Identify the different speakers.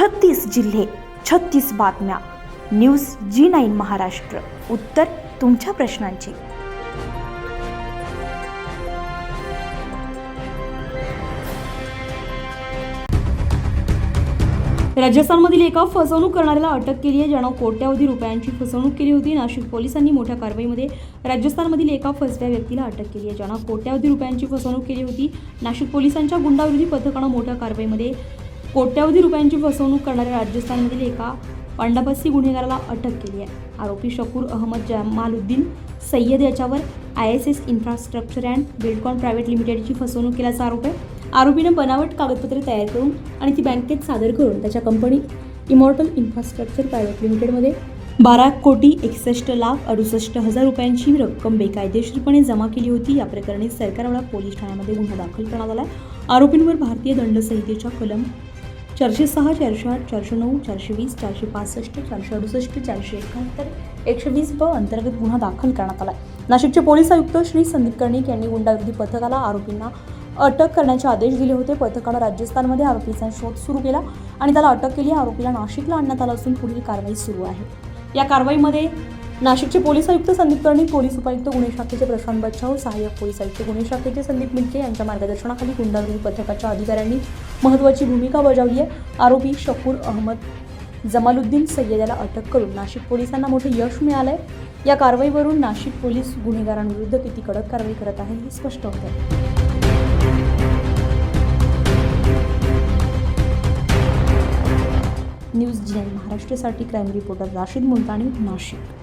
Speaker 1: छत्तीस जिल्हे छत्तीस बातम्या. News G nine Maharashtra. उत्तर तुमच्या प्रश्नांची.
Speaker 2: राजस्थानमधील एका फसवणूक करणाऱ्याला अटक केली आहे ज्यानं कोट्यावधी रुपयांची फसवणूक केली होती. नाशिक पोलिसांनी मोठ्या कारवाईमध्ये राजस्थानमधील एका फसव्या व्यक्तीला अटक केली आहे ज्यानं कोट्यावधी रुपयांची फसवणूक केली होती. नाशिक पोलिसांच्या गुंडाविरोधी पथकानं मोठ्या कारवाईमध्ये कोट्यावधी रुपयांची फसवणूक करणाऱ्या राजस्थानमधील एका पांडाबस्ती गुन्हेगाराला अटक केली आहे. आरोपी शकूर अहमद जमालुद्दीन सय्यद याच्यावर I S S infrastructure and buildcon private लिमिटेडची फसवणूक केल्याचा आरोप आहे. आरोपीनं बनावट कागदपत्रे तयार करून आणि ती बँकेत सादर करून त्याच्या कंपनी इमॉर्टल इन्फ्रास्ट्रक्चर प्रायव्हेट लिमिटेडमध्ये बारा कोटी एकसष्ट लाख अडुसष्ट हजार रुपयांची रक्कम बेकायदेशीरपणे जमा केली होती. या प्रकरणी सरकारवाडा पोलीस ठाण्यामध्ये गुन्हा दाखल करण्यात आला आरोपींवर भारतीय दंडसंहितेच्या कलम चारशे सहा चारशे आठ चारशे नऊ चारशे वीस चारशे पासष्ट चारशे अडुसष्ट चारशे एकाहत्तर एकशे वीस ब अंतर्गत गुन्हा दाखल करण्यात आला नाशिकचे पोलीस आयुक्त श्री संदीप कर्णिक यांनी गुंडाविरोधी पथकाला आरोपींना अटक करण्याचे आदेश दिले होते. पथकानं राजस्थानमध्ये आरोपीचा शोध सुरू केला आणि त्याला अटक केली. आरोपीला नाशिकला आणण्यात आला असून पुढील कारवाई सुरू आहे. या कारवाईमध्ये नाशिकचे पोलीस आयुक्त संदीप कर्णिक पोलीस उपायुक्त गुन्हे शाखेचे प्रशांत बच्छाव सहाय्यक पोलीस आयुक्त गुन्हे शाखेचे संदीप मिटके यांच्या मार्गदर्शनाखाली गुंडाविरोधी पथकाच्या अधिकाऱ्यांनी महत्त्वाची भूमिका बजावली आहे. आरोपी शकूर अहमद जमालुद्दीन सय्यद याला अटक करून नाशिक पोलिसांना मोठे यश मिळालंय. या कारवाईवरून नाशिक पोलीस गुन्हेगारांविरुद्ध किती कडक कारवाई करत आहे हे स्पष्ट होत आहे. न्यूज जी महाराष्ट्रासाठी क्राईम रिपोर्टर राशीद मुलतानी नाशिक.